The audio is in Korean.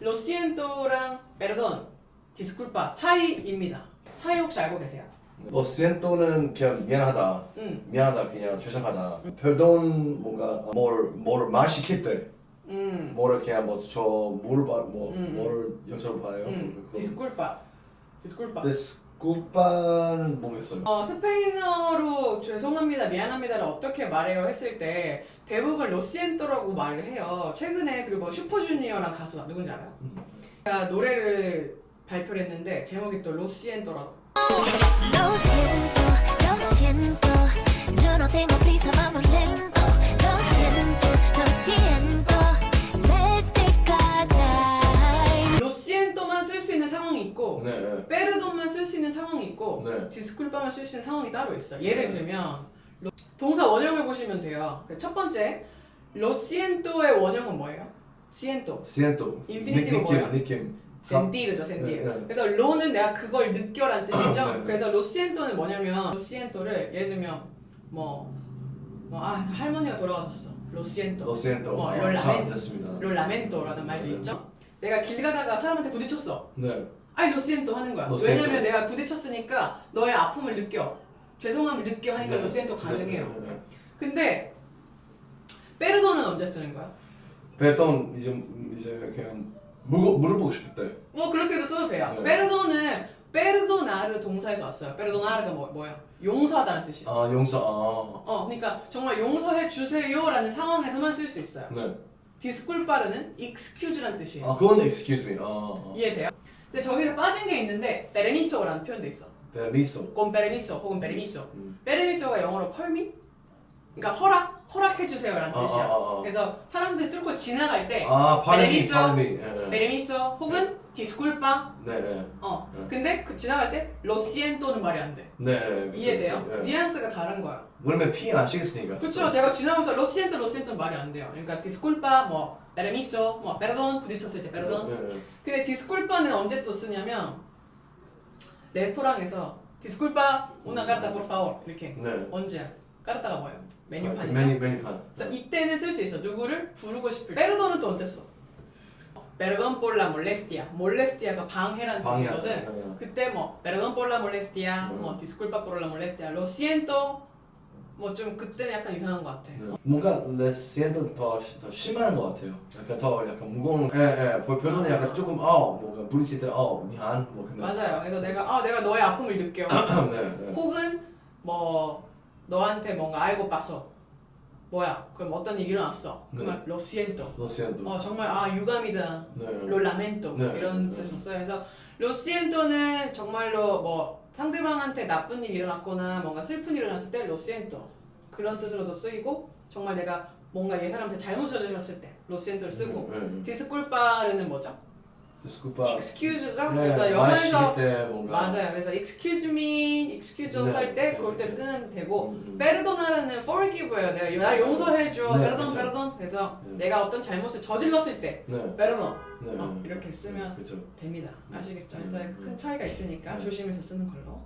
로시엔토랑 베르돈, 디스쿨파 차이입니다. 차이 혹시 알고 계세요? 뭐 시엔토는 그냥 미안하다. 응. 미안하다 그냥 죄송하다. 별돈 뭔가 뭘 뭐를 마시킬 때 음. 뭐를 그냥 뭐저 물을 봐 뭐 음. 뭐를 여기서 봐요. 음. 디스쿨파. 디 디스쿠파는 모르겠어요. 어, 스페인어로 죄송합니다, 미안합니다를 어떻게 말해요 했을 때 대부분 로시엔토라고 말을 해요. 최근에 그리고 슈퍼주니어랑 가수 누군지 알아요? 제가 노래를 발표를 했는데 제목이 또 로시엔토라고. Lo siento, lo siento. Yo no tengo prisa, vamos lento. 상황이 있고 네. 네. 페르돈만 쓸 수 있는 상황이 있고 네. 디스쿨파만 쓸 수 있는 상황이 따로 있어. 예를 네. 들면 로- 동사 원형을 보시면 돼요. 그첫 번째 로시엔토의 원형은 뭐예요? 시엔토. 시엔토. 인피니티브 느낌 뭐예요? 느낌. 센티르죠, 센티르. 네, 네. 그래서 로는 내가 그걸 느껴란 뜻이죠. 네, 네. 그래서 로시엔토는 뭐냐면 로시엔토를 예를 들면 뭐, 뭐 아, 할머니가 돌아가셨어. 로시엔토. 로시엔토. 뭐, 아, 롤잘 라멘. 됐습니다. 롤 라멘토라는 말도 네. 있죠. 내가 길 가다가 사람한테 부딪혔어. 네. 아이 로시엔토 하는 거야. 로시엔토. 왜냐면 내가 부딪혔으니까 너의 아픔을 느껴. 죄송함을 느껴 하니까 네. 로시엔토 가능해요. 네, 네, 네. 근데 페르도는 언제 쓰는 거야? 배돈 이제 이제 그냥 물 물어보고 싶을 때. 뭐 그렇게도 써도 돼요. 네. 페르도는 페르도나르 동사에서 왔어요. 페르도나르가 뭐, 뭐야? 용서하다는 뜻이에요. 아 용서. 어, 그러니까 정말 용서해 주세요라는 상황에서만 쓸 수 있어요. 아. 네. 디스쿨파르는 excuse라는 뜻이에요. 아 그건 excuse me. 아. 아. 이해돼요? 근데 저기서 빠진 게 있는데 베르미소라는 표현도 있어. 베미소. con permiso 혹은 베르미소. 음. 베르미소가 영어로 펄미? 그러니까 허락, 허락해 주세요라는 아, 뜻이야. 아, 아, 아. 그래서 사람들이 뚫고 지나갈 때아 베르미소. 파르미. 예, 예. 혹은 디스쿨파 네, 네. 어. 네. 근데 그 지나갈 때 로시엔토는 말이 안 돼. 네, 네. 이해돼요? 네. 뉘앙스가 다른 거야. 왜냐면 피안 시겠으니까. 그렇죠. 내가 지나면서 로시엔토 로시엔토 말이 안 돼요. 그러니까 디스쿨파 뭐 베르미소 뭐 페르돈 부딪혔을 때 페르돈. 네, 네. 근데 디스쿨파는 언제 또 쓰냐면 레스토랑에서 디스쿨파 una carta por favor 이렇게 네. 언제? 까르타가 뭐예요? 메뉴판이죠. 메뉴 메뉴판. 그래서 이때는 쓸 수 있어. 누구를 부르고 싶을 때. 페르돈은 또 언제 써? Perdón por la molestia. molestia가 방해라는 방해하다. 뜻이거든. 네. 그때 뭐 perdón por la molestia, 네. 뭐 disculpa por la molestia, lo siento. 뭐좀 그때는 약간 이상한 것 같아. 네. 뭔가 레시엔도 더, 더 심한 것 같아요. 약간 더 약간 무거운. 예, 예. 별- 별도는 약간 조금 어 뭔가 부딪힐 때 어 미안 뭐 근데. 맞아요. 그래서 내가 아 내가 너의 아픔을 느껴. 네, 네. 혹은 뭐 너한테 뭔가 알고 봤어. 뭐야? 그럼 어떤 일이 일어났어? 네. 그러면 lo siento. 로시엔도. 어 정말 아 유감이다. 네. 로 라멘토 네. 이런 네. 써요. 그래서 로시엔토는 정말로 뭐 상대방한테 나쁜 일이 일어났거나 뭔가 슬픈 일이 일어났을 때 로시엔토 그런 뜻으로도 쓰이고 정말 내가 뭔가 이 사람한테 잘못을 저질렀을 때 로시엔토를 쓰고 네, 네. 디스쿨파르는 뭐죠? 디스쿠파. excuse죠. 네, 그래서 마시기 영어에서 때 뭔가. 맞아요. 그래서 excuse me, excuse us 네. 할때 그럴 때 쓰는 되고 음, 음. 페르도나르는 forgive예요. 내가 날 용서해줘. 네, 페르돈 그쵸. 페르돈. 그래서 네. 내가 어떤 잘못을 저질렀을 때 네. 페르돈 네. 어, 이렇게 쓰면 그렇죠. 됩니다. 아시겠죠? 음, 그래서 음. 큰 차이가 있으니까 네. 조심해서 쓰는 걸로.